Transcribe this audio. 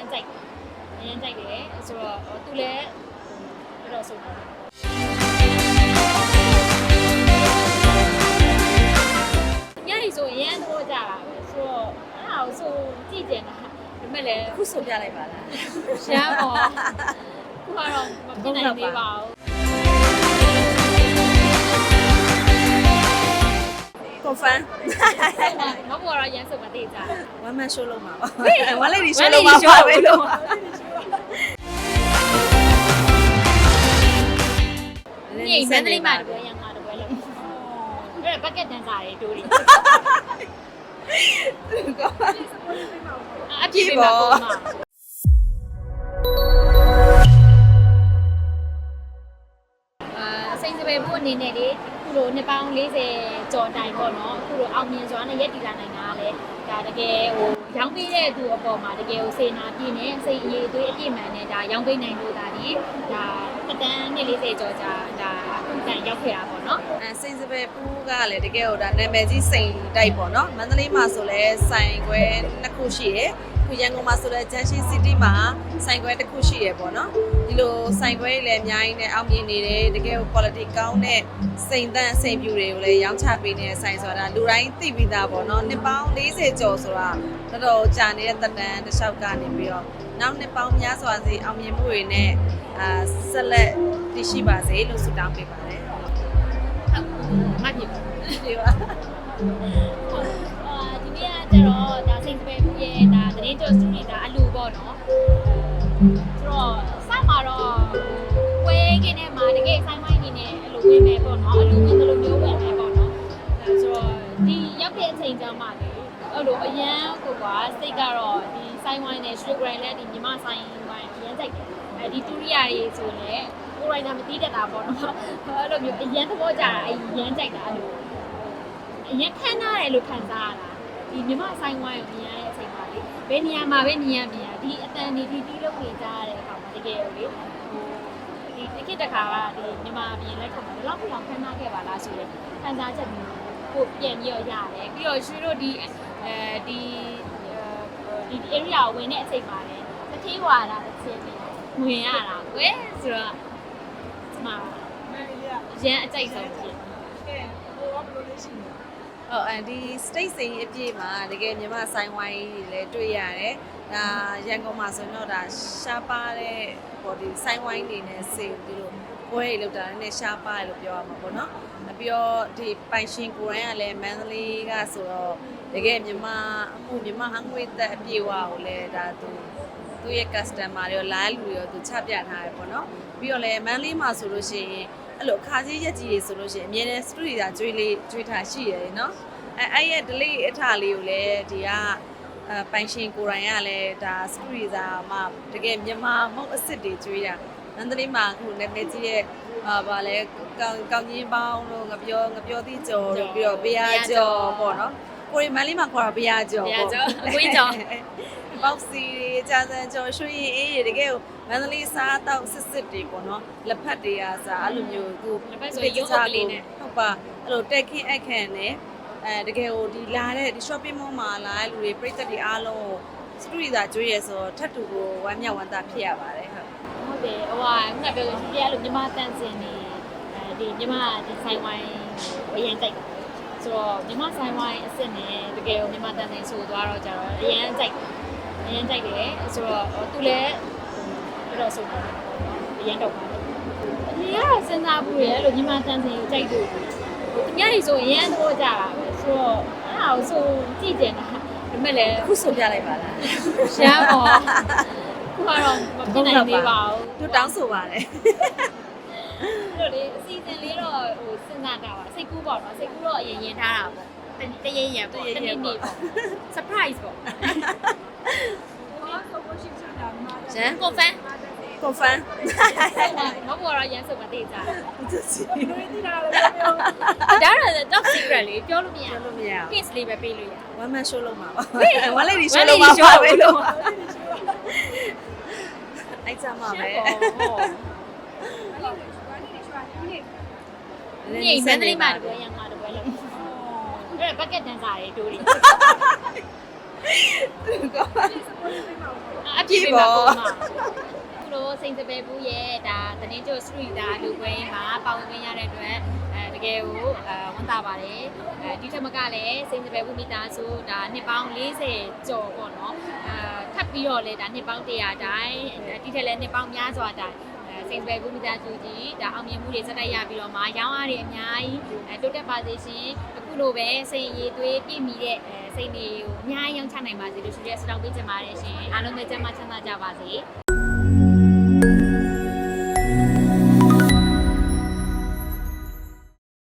မ်းကြိုက်တယ်အရင်ကြိုက်တယ်ဆိုတော့သူလည်းတော်တော်ဆုံးပါတယ်ညနေဆိုရန်တော့ကြတာပဲဆိုတော့အဲ့ဒါကိုဆိုကြည့်ကြတာဒါပေမဲ့လည်းခုဆိုပြလိုက်ပါလားရှားပါခုကတော့မပြနိုင်သေးပါဘူး confirm မဟုတ်တော့ရမ်းစုံမသိကြဘူး one man show လုပ်မှာပါ one lady show လုပ်မှာပါပဲလို့ညမန္တလေးမှာတပွဲရန်မှာတပွဲလို့အဲ့ဒါဘက်ကက်တန်စာတွေတိုးတယ်အပြည့်ပေးပါပုံမှာအာစိန်စပယ်ဖို့အနေနဲ့လေခု လိုနှစ်ပေါင်း40ကျော်တိုင်ပေါ့နော်အခုလိုအောင်မြင်စွာနဲ့ရက်တည်လာနိုင်တာကလည်းဒါတကယ်ဟိုရောင်းပေးတဲ့သူအပေါ်မှာတကယ်ဟိုစေနာပြည့်နေစိတ်အရေးအသွေးအပြည့်မှန်နဲ့ဒါရောင်းပေးနိုင်လို့ဒါဒီဒါတက်တန်းနှစ်40ကျော်ကြာဒါအခုတန်ရောက်ခဲ့တာပေါ့နော်အဲစိန်စပယ်ပူးကလည်းတကယ်ဟိုဒါနာမည်ကြီးစိန်တိုက်ပေါ့နော်မန္တလေးမှာဆိုလဲဆိုင်ခွဲနှစ်ခုရှိရယ် ခုရန်ကုန်မှာဆိုလဲ Junction City မှာဆိုင်ခွဲတစ်ခုရှိရယ်ပေါ့နော်ဒီလိုဆိုင်ခွဲတွေလည်းအများကြီးနဲ့အောင်မြင်နေတယ်တကယ်ဟို quality ကောင်းတဲ့စိန်တန့်စိန်ပြူတွေကိုလည်းရောင်းချပေးနေတဲ့ဆိုင်ဆိုတာလူတိုင်းသိပြီးသားပေါ့နော်နှစ်ပေါင်း40ကျော်ဆိုတာတော်တော်ကြာနေတဲ့သက်တမ်းတစ်လျှောက်ကနေပြီးတော့နောက်နှစ်ပေါင်းများစွာစီအောင်မြင်မှုတွေနဲ့အာဆက်လက်တည်ရှိပါစေလို့ဆုတောင်းပေးပါတယ်မဖြစ်ဘူးဒီပါ ရဲ့ဒါသတင်းကြော်စုနေတာအလူပေါ့နော်ဆိုတော့စမှာတော့ဝဲကင်းထဲမှာတကယ်ဆိုင်မိုင်းနေနဲ့အလူဝင်မယ်ပေါ့နော်အလူဝင်တယ်လို့မျိုးဝင်မယ်ပေါ့နော်အဲဆိုတော့ဒီရောက်တဲ့အချိန်ကျမှလေအဲ့လိုအရန်ကိုကစိတ်ကတော့ဒီဆိုင်ဝိုင်းနဲ့ sugar နဲ့ဒီမြမဆိုင်ဝိုင်းအရန်ကြိုက်တယ်အဲဒီတူရီယာတွေဆိုလည်းကိုရိုင်းနာမသိတတ်တာပေါ့နော်အဲ့လိုမျိုးအရန်သဘောကျတာအရန်ကြိုက်တာအဲ့လိုအရင်ခန်းထားတယ်လို့ခံစားရတာ ဒီမြမဆိုင်ဝိုင်းကိုမြင်ရတဲ့အချိန်မှာလေဘယ်နေရာမှာပဲမြင်ရမြင်ရဒီအတန်ဒီဒီတီးလို့နေကြရတဲ့အခါမှာတကယ်ကိုလေဟိုဒီတစ်ခေတ်တစ်ခါကဒီမြမမြင်လက်ထုံမှာဘယ်လောက်ဘယ်လောက်ခန်းထားခဲ့ပါလားဆိုရင်ခံစားချက်မျိုးကိုပြန်ပြီးတော့ရတယ်ပြီးတော့ရွှေတို့ဒီအဲဒီဒီ area ကိုဝင်တဲ့အချိန်မှာလေတတိဝါဒတစ်ချက်ပြီးဝင်ရတာကွယ်ဆိုတော့ဒီမှာရန်အကြိုက်ဆုံးဖြစ်ဟု တ်အဲဒီ state စိန်အပြည့်မှာတကယ်မြန်မာဆိုင်ဝိုင်းတွေလည်းတွေ့ရတယ်။ဒါရန်ကုန်မှာဆိုရင်တော့ဒါရှားပါတဲ့ဟိုဒီဆိုင်ဝိုင်းတွေနဲ့စိန်ဒီလိုပွဲတွေလောက်တာလည်းရှားပါတယ်လို့ပြောရမှာပေါ့နော်။ပြီးတော့ဒီပိုင်ရှင်ကိုရိုင်းကလည်းမန္တလေးကဆိုတော့တကယ်မြန်မာအခုမြန်မာအငွေသက်အပြည့်အဝကိုလည်းဒါသူသူ့ရဲ့ customer တွေရော live လူတွေရောသူချပြထားတယ်ပေါ့နော်။ပြီးတော့လည်းမန္တလေးမှာဆိုလို့ရှိရင် အဲ့လိုအခါကြီးရက်ကြီးတွေဆိုလို့ရှိရင်အမြဲတမ်း street သာကျွေးလေးကျွေးထားရှိရတယ်နော်။အဲအဲ့ရဲ့ delay အထာလေးကိုလည်းဒီကအဲပိုင်ရှင်ကိုရိုင်းကလည်းဒါ street သာမှာတကယ်မြန်မာမဟုတ်အစ်စ်တွေကျွေးတာမန္တလေးမှာအခုနာမည်ကြီးရဲ့အာဗာလဲကောင်းကောင်းကြီးပေါင်းတို့ငပြောငပြောသီးကြော်တို့ပြီးတော့ဘီယာကြော်ပေါ့နော်။ကိုရီမန်လေးမှာခေါ်တာဘီယာကြော်ဘီယာပေါ့ကြော်အကွေးကြော် ပေါက်စီတွေကြာစံကျော်ရွှေရည်အေးတွေတကယ်ကိုမန္တလေးစားတော့စစ်စစ်တွေပေါ့နော်လက်ဖက်တွေကစားအဲ့လိုမျိုးသူလက်ဖက်ဆိုရင်ရုပ်အုပ်ကလေးနဲ့ဟုတ်ပါအဲ့လိုတက်ခင်းအခန့်နဲ့အဲတကယ်ကိုဒီလာတဲ့ဒီ shopping mall မှာလာတဲ့လူတွေပြိသက်တွေအားလုံးကိုစတူဒီသာကျွေးရဆိုတော့ထပ်တူကိုဝမ်းမြောက်ဝမ်းသာဖြစ်ရပါတယ်ဟုတ်ဟုတ်တယ်ဟိုဟာခုနပြောလို့ရှိရလို့မြမတန်စင်နေအဲဒီမြမဒီဆိုင်ဝိုင်းကိုအရင်တိုက်တာဆိုတော့မြမဆိုင်ဝိုင်းအစ်စ်နဲ့တကယ်ကိုမြမတန်စင်ဆိုသွားတော့ကြတော့အရင်ကြိုက် အရင်ကြိုက်တယ်ဆိုတော့သူလည်းတော်တော်ဆိုတယ်အရင်တော့ပါတယ်ဒီကတော့စဉ်းစားဘူးရဲ့အဲ့လိုမြမတန်စင်ကိုကြိုက်လို့ဟိုသူများတွေဆိုရင်အရင်တော့ကြတာပဲဆိုတော့အဲ့ဒါကိုဆိုကြည့်ကြတာဒါပေမဲ့လည်းခုဆိုပြလိုက်ပါလားရှမ်းပေါ့ခုကတော့မပြနိုင်သေးပါဘူးသူတောင်းဆိုပါတယ်အဲ့လိုလေအစီအစဉ်လေးတော့ဟိုစဉ်းစားတာပါစိတ်ကူးပေါ့နော်စိတ်ကူးတော့အရင်ရင်ထားတာပေါ့တတရရပေါ့တနေ့နေ့ပေါ့ surprise ပေါ့ ရန် confirm confirm မဟုတ်တော့ရန်စုံမသိကြသူစီဒါတော့ top secret လေးပြောလို့မရပြောလို့မရဘူး kiss လေးပဲပေးလို့ရ one man show လုပ်မှာပါ one lady show လုပ်လမှာ show ပါပဲလို့လို့အဲ့ကြမှာပဲညိမန္တလေးမှာတပွဲရန်မှာတပွဲလို့အဲ့ဒါ bucket dancer တွေတိုး တယ်အပြည့်ပေးပါပုံမှာလိုစိန်စပယ်ဘူးရဲ့ဒါတနင်္ကျိုစထရီတာလူပွဲမှာပါဝင်ခွင့်ရတဲ့အတွက်အဲတကယ်ကိုအဲဝန်တာပါတယ်အဲဒီထက်မကလည်းစိန်စပယ်ဘူးမိသားစုဒါနှစ်ပေါင်း40ကျော်ပေါ့နော်အဲထပ်ပြီးတော့လေဒါနှစ်ပေါင်း100တိုင်းဒီထက်လည်းနှစ်ပေါင်းများစွာတိုင်းအဲ စိန်စပယ်ဘူးမိသားစုကြီးဒါအောင်မြင်မှုတွေစက်တိုက်ရပြီးတော့မှရောင်းရတွေအများကြီးအဲတိုးတက်ပါစေရှင်အခုလိုပဲစိန်ရည်သွေးပြည့်မီတဲ့အဲစိန်တွေကိုအများကြီးရောင်းချနိုင်ပါစေလို့ရှိရဲစတောင်းပေးချင်ပါတယ်ရှင်အားလုံးပဲကျန်းမာချမ်းသာကြပါစေ